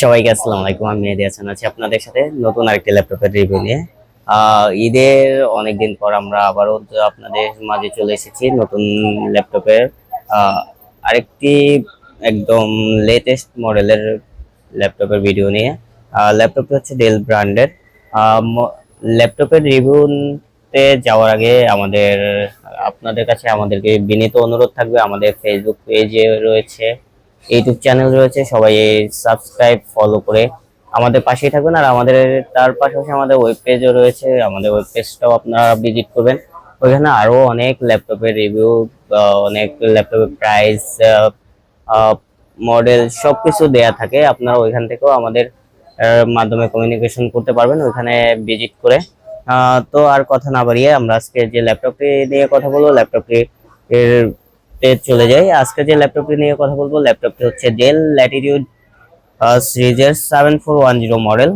সবাইকে আসসালামু আলাইকুম, আমি মেহেদি হাসান আছি আপনাদের সাথে নতুন আরেকটি ল্যাপটপের রিভিউ নিয়ে। ঈদের অনেকদিন পর আমরা আবারও আপনাদের মাঝে চলে এসেছি নতুন ল্যাপটপের আরেকটি একদম লেটেস্ট মডেলের ল্যাপটপের ভিডিও নিয়ে। ল্যাপটপটি হচ্ছে ডেল ব্র্যান্ডের ল্যাপটপের রিভিউতে যাওয়ার আগে আমাদের, আপনাদের কাছে আমাদেরকে বিনীত অনুরোধ থাকবে, আমাদের ফেসবুক পেজে রয়েছে। ইউটিউব চ্যানেল রয়েছে, সবাই সাবস্ক্রাইব ফলো করে আমাদের পাশেই থাকবেন। আর আমাদের তার পাশাপাশি আমাদের ওয়েব পেজও রয়েছে, আমাদের ওয়েব পেজটাও আপনারা ভিজিট করবেন। ওইখানে আরও অনেক ল্যাপটপের রিভিউ অনেক ল্যাপটপের প্রাইস মডেল সব কিছু দেয়া থাকে। আপনারা ওইখান থেকেও আমাদের মাধ্যমে কমিউনিকেশন করতে পারবেন, ওইখানে ভিজিট করে। তো আর কথা না বাড়িয়ে আমরা আজকে যে ল্যাপটপটি নিয়ে কথা বলব, ল্যাপটপটি এর তে চলে যাই। আজকে যে ল্যাপটপটি নিয়ে কথা বলব ল্যাপটপটি হচ্ছে ডেল ল্যাটিটিউড সিরিজের seven four one zero model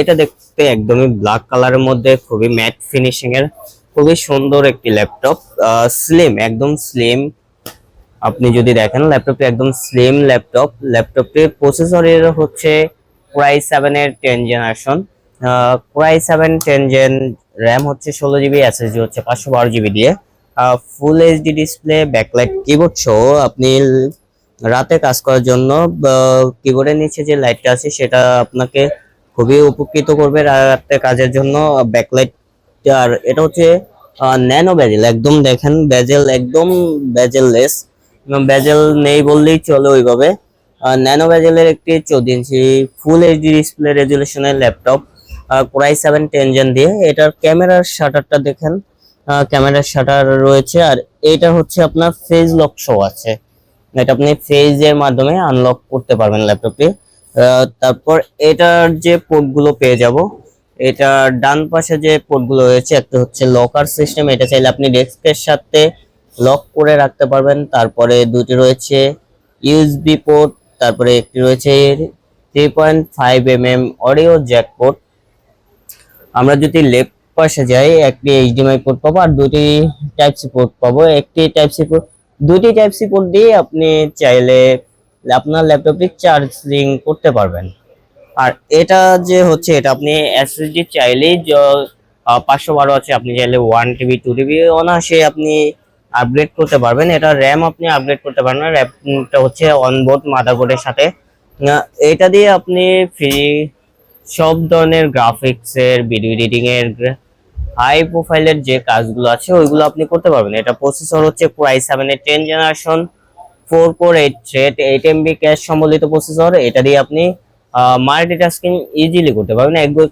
এটা দেখতে একদমই ব্ল্যাক কালারের মধ্যে, খুবই ম্যাট ফিনিশিং এর, খুবই সুন্দর একটি ল্যাপটপ স্লিম একদম স্লিম আপনি যদি দেখেন ল্যাপটপটি একদম স্লিম ল্যাপটপ ল্যাপটপটির প্রসেসর এর হচ্ছে ক্রাই সেভেন এর ten generation core i seven ten gen RAM হচ্ছে ষোলো জিবি এসএসডি হচ্ছে পাঁচশো বারো জিবি দিয়ে। Full HD display backlight keyboard সহ আপনি রাতে কাজ করার জন্য কিবোর্ডের নিচে যে লাইটটা আছে সেটা আপনাকে খুবই উপকৃত করবে রাতে কাজের জন্য। ব্যাকলাইট আর এটা হচ্ছে ন্যানো ব্যাজেল একদম দেখেন ব্যাজেল একদম ব্যাজেললেস ব্যাজেল নেই বললেই চলে ওইভাবে। ন্যানো ব্যাজেলের একটি চোদ্দ ইঞ্চি full HD display রেজুলেশনের laptop core i seven ten gen দিয়ে। এটার ক্যামেরার শাটারটা দেখেন ক্যামেরার শাটার রয়েছে। আর এটা হচ্ছে আপনার ফেজ লক শো আছে। এটা আপনি ফেজের মাধ্যমে আনলক করতে পারবেন ল্যাপটপটি তারপর এটার যে পোর্টগুলো পেয়ে যাব এটা ডান পাশে যে পোর্টগুলো রয়েছে, একটা হচ্ছে লকার সিস্টেম এটা চাইলে আপনি ডেস্কের সাথে লক করে রাখতে পারবেন। তারপরে দুটি রয়েছে ইউএসবি পোর্ট তারপরে একটি রয়েছে three point five M M audio jack port আমরা যদি লেফট পাশে যাই একটি এইচডিএমআই পোর্ট পাবো আর দুটি টাইপ সি পোর্ট পাবো। একটি টাইপ সি পোর্ট দুটি টাইপ সি পোর্ট দিয়ে আপনি চাইলে আপনার ল্যাপটপটি চার্জিং করতে পারবেন। আর এটা যে হচ্ছে, এটা আপনি এসএসডি চাইলেই পাঁচশো বারো আছে, আপনি চাইলে ওয়ান টিবি টু টিবি অনায়াসে আপনি আপগ্রেড করতে পারবেন। এটা র্যাম আপনি আপগ্রেড করতে পারবেন র্যামটা হচ্ছে অনবোর্ড মাদারবোর্ডের সাথে। এটা দিয়ে আপনি ফ্রি সব ধরনের গ্রাফিক্সের ভিডিও এডিটিং এর হাই প্রোফাইলের যে কাজগুলো আছে, ওইগুলো আপনি করতে পারবেন। এটা প্রসেসর হচ্ছে core i seven ten generation four core eight thread eight MB cache সম্বলিত প্রসেসর এটা দিয়ে আপনি মাল্টিটাস্কিং ইজিলি করতে পারবেন। এক-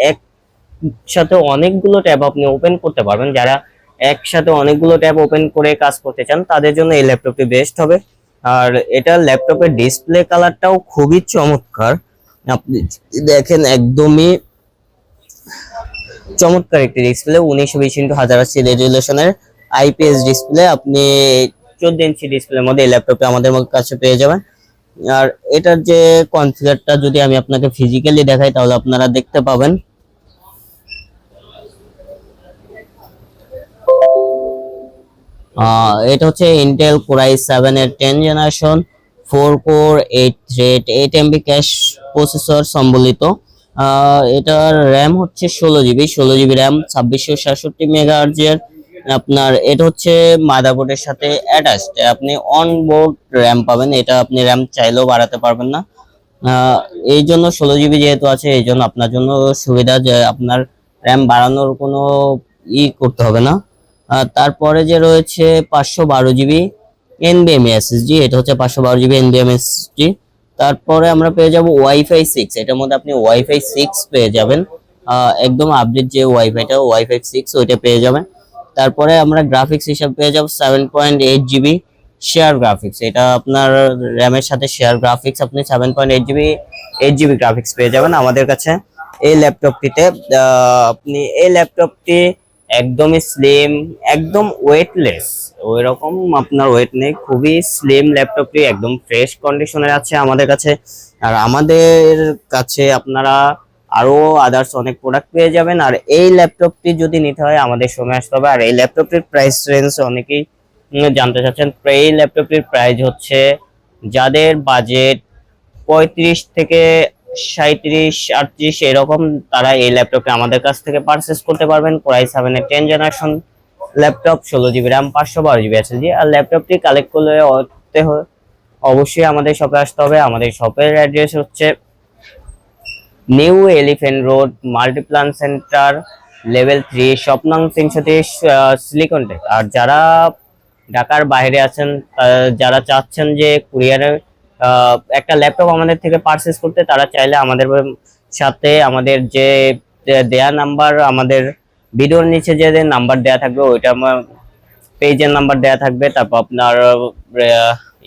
একসাথে অনেকগুলো ট্যাব আপনি ওপেন করতে পারবেন। যারা একসাথে অনেকগুলো ট্যাব ওপেন করে কাজ করতে চান, তাদের জন্য এই ল্যাপটপটি বেস্ট হবে। আর এটা ল্যাপটপের ডিসপ্লে কালারটাও খুবই চমৎকার। আপনি দেখেন, একদমই চমৎকার একটি ডিসপ্লে উনিশশো বিশ ইন্টু হাজার আশি রেজুলেশনের আইপিএস ডিসপ্লে আপনি চোদ্দ ইঞ্চি ডিসপ্লের মধ্যে এই ল্যাপটপে আমাদের কাছে পেয়ে যাবেন। আর এটার যে কনফিগারটা যদি আমি আপনাকে ফিজিক্যালি দেখাই, তাহলে আপনারা দেখতে পাবেন। এটা হচ্ছে ইন্টেল কোরাই সেভেন এর ten generation four core eight thread eight MB cache processor সম্বলিত। এটার র্যাম হচ্ছে ষোলো জিবি ষোলো জিবি র্যাম ছাব্বিশশো সাতষট্টি মেগাহার্জের আপনার এটা হচ্ছে মাদারবোর্ডের সাথে অ্যাটাচড আপনি অন বোর্ড র্যাম পাবেন, এটা আপনি র্যাম চাইলেও বাড়াতে পারবেন না। এই জন্য ষোলো জিবি যেহেতু আছে, এই জন্য আপনার জন্য সুবিধা যে আপনার র্যাম বাড়ানোর কোনো ই করতে হবে না। তারপরে যে রয়েছে পাঁচশো বারো জিবি এনবিএমই এসএসডি এটা হচ্ছে পাঁচশো বারো জিবি এনবিএম তারপরে আমরা পেয়ে যাব ওয়াইফাই সিক্স এটার মধ্যে আপনি ওয়াইফাই সিক্স পেয়ে যাবেন। একদম আপডেট যে ওয়াইফাইটা ওয়াইফাই সিক্স ওইটা পেয়ে যাবেন। তারপরে আমরা গ্রাফিক্স হিসাবে পেয়ে যাব seven point eight GB share graphics এটা আপনার র্যামের সাথে শেয়ার গ্রাফিক্স আপনি seven point eight GB eight GB graphics পেয়ে যাবেন আমাদের কাছে। এই ল্যাপটপটিতে আপনি এই ল্যাপটপটি একদমই স্লিম একদম ওয়েটলেস ওই রকম আপনার ওয়েট নেই, খুবই স্লিম ল্যাপটপটি একদম ফ্রেশ কন্ডিশনের আছে আমাদের কাছে। আর আমাদের কাছে আপনারা আরও আদার্স অনেক প্রোডাক্ট পেয়ে যাবেন। আর এই ল্যাপটপটি যদি নিতে হয়, আমাদের সময় আসতে হবে। আর এই ল্যাপটপটির প্রাইস রেঞ্জ অনেকেই জানতে চাচ্ছেন। এই ল্যাপটপটির প্রাইস হচ্ছে যাদের বাজেট পঁয়ত্রিশ থেকে সাঁত্রিশ আটত্রিশ, এরকম তারা এই ল্যাপটপটা আমাদের কাছ থেকে পারচেস করতে পারবেন। কোরাই সেভেনের টেন জেনারেশন ল্যাপটপ, ষোলো জিবি র্যাম পাঁচশো বারো জিবি এসএসডি আর ল্যাপটপটি কালেক্ট করলে অবশ্যই আমাদের শপে আসতে হবে। আমাদের শপের অ্যাড্রেস হচ্ছে New Elephant Road Multiplan Center level three স্বপ্নং তিনশো তেইশ সিলিকন টেক আর যারা ঢাকার বাইরে আছেন যারা চাচ্ছেন যে কুরিয়ারে একটা ল্যাপটপ আমাদের থেকে পারচেস করতে তারা চাইলে আমাদের সাথে আমাদের যে দেয়া নাম্বার আমাদের ভিডিওর নিচে যে নাম্বার দেয়া থাকবে, ওইটা আমার পেজের নাম্বার দেয়া থাকবে, তারপর আপনার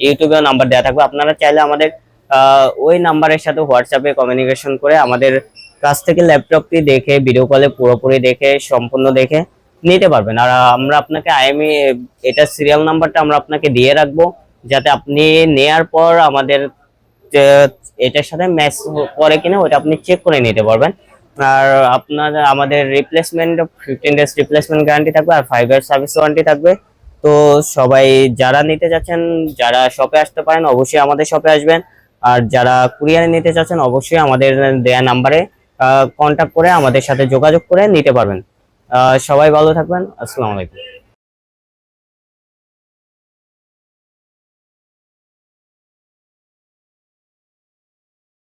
ইউটিউবেও নাম্বার দেয়া থাকবে। আপনারা চাইলে আমাদের ওই নাম্বারের সাথে হোয়াটসঅ্যাপে কমিউনিকেশন করে আমাদের কাছ থেকে ল্যাপটপটি দেখে ভিডিও কলে পুরোপুরি দেখে, সম্পূর্ণ দেখে নিতে পারবেন। আর আমরা আপনাকে আইএমই এটা সিরিয়াল নাম্বারটা আমরা আপনাকে দিয়ে রাখব। যাতে আপনি নেয়ার পর আমাদের এটার সাথে ম্যাচ করে কিনা ওটা আপনি চেক করে নিতে পারবেন। আর আপনার, আমাদের replacement fifteen days replacement guarantee থাকবে আর ফাইভ ইয়ার সার্ভিস ওয়ারেন্টি থাকবে। তো সবাই যারা নিতে চাচ্ছেন যারা শপে আসতে পারেন, অবশ্যই আমাদের শপে আসবেন। আর যারা কুরিয়ারে নিতে চাচ্ছেন অবশ্যই আমাদের দেয়া নাম্বারে কন্ট্যাক্ট করে আমাদের সাথে যোগাযোগ করে নিতে পারবেন। সবাই ভালো থাকবেন। আসসালামু আলাইকুম।